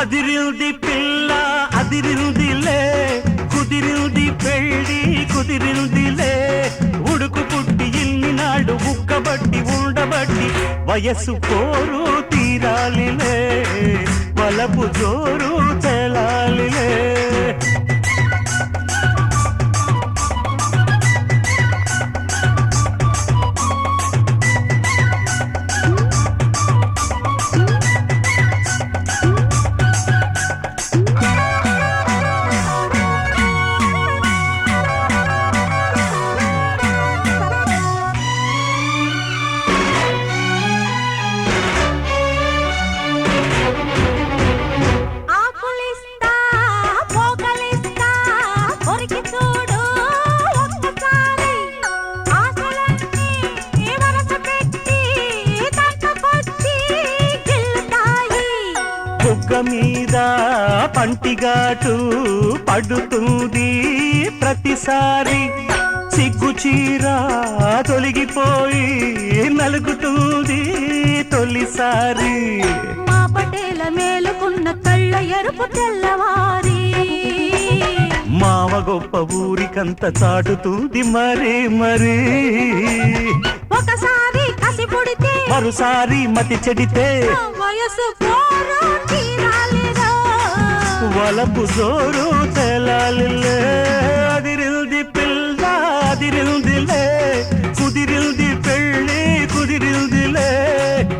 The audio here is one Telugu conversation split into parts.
అదిరింది పిల్ల అదిరిందిలే. కుదిరింది పెళ్ళి కుదిరిందిలే. ఉడుకు పుట్టి ఇన్ని నాడు ఉక్కబట్టి ఉండబట్టి వయసు కోరు తీరాలిలే. వలపు జోరు తే మీద పంటిగాటు పడుతుంది ప్రతిసారి. సిగ్గు చీర తొలగిపోయి నలుగుతుంది తొలిసారి. మా పటేల మేలుకున్న కళ్ళ ఎరుపు తెల్లవారి. మావ గొప్ప ఊరికంత చాటుతుంది మరీ మరీ. ఒకసారి కసి పుడితే మరోసారి మతి చెడితే వయసు పోరు కుదిరిల్దిలే.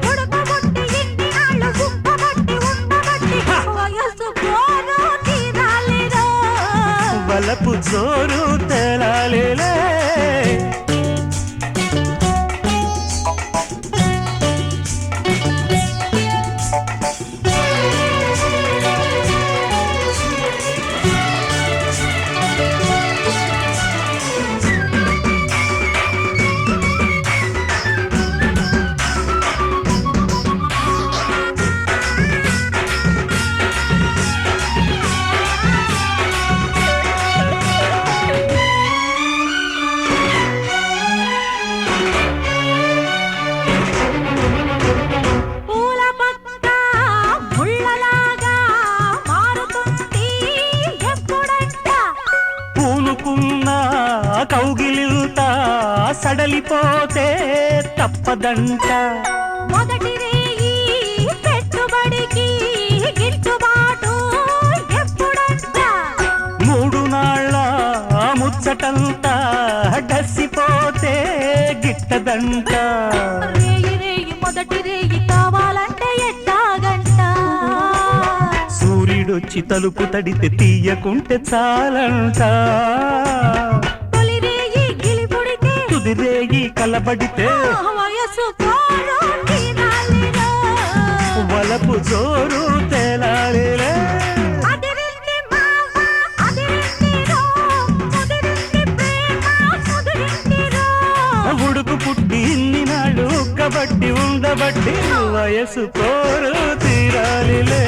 ఉడకబొట్టి ఇన్ని నాళ్ళు గుప్పబట్టి ఉండబట్టి వయసు పోరు తీరాలిరా వలపు జోరు తెలాలిలే. కౌగిలింత సడలిపోతే తప్పదంట. మొదటి పెట్టుబడికి గిట్టుబాటు మూడు నాళ్ళ ముచ్చటంతా డసిపోతే గిట్టదంట. రేయి రేయి మొదటి రేయి కావాలంటే ఎట్టాగంట? సూర్యుడొచ్చి తలుపు తడితే తీయకుంటే చాలంట. తుదిరేగి కలబడితే. వలపు జోరు తేలాలిలే అదిరింది మావ, అదిరింది రో, ముదిరింది ప్రేమ, ముదిరింది రో. ఉడుకు పుట్టి ఇన్ని నాడు కబట్టి ఉండబట్టి వయసు పోరు తీరాలిలే